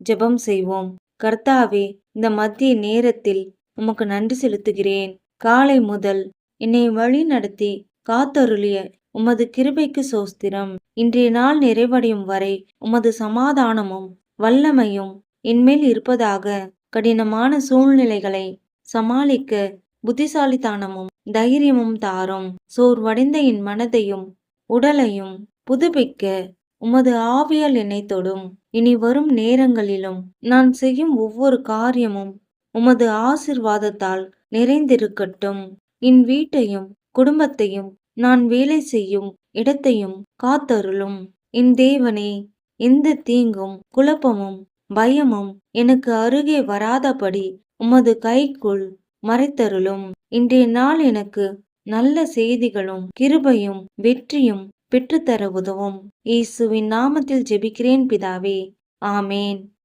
ஜெபம் செய்வோம். கர்த்தாவே இந்த மத்திய நேரத்தில் உமக்கு நன்றி செலுத்துகிறேன். காலை முதல் என்னை வழி நடத்தி காத்தருளிய உமது கிருபைக்கு சோஸ்திரம். இன்றைய நாள் நிறைவடையும் வரை உமது சமாதானமும் வல்லமையும் என்மேல் இருப்பதாக கடினமான சூழ்நிலைகளை சமாளிக்க புத்திசாலித்தனமும் தைரியமும் தாரும். சோர்வடைந்த என் மனதையும் உடலையும் புதுப்பிக்க உமது ஆவியால் என்னை தொடும். இனி வரும் நேரங்களிலும் நான் செய்யும் ஒவ்வொரு காரியமும் உமது ஆசிர்வாதத்தால் நிறைந்திருக்கட்டும். என் வீட்டையும் குடும்பத்தையும் நான் வேலை செய்யும் இடத்தையும் காத்தருளும். என் தேவனே எந்த தீங்கும் குழப்பமும் பயமும் எனக்கு அருகே வராதபடி உமது கைக்குள் மறைத்தருளும். இன்றைய நாள் எனக்கு நல்ல செய்திகளும் கிருபையும் வெற்றியும் பெற்றுத்தர உதவும். இயேசுவின் நாமத்தில் ஜெபிக்கிறேன் பிதாவே. ஆமேன்.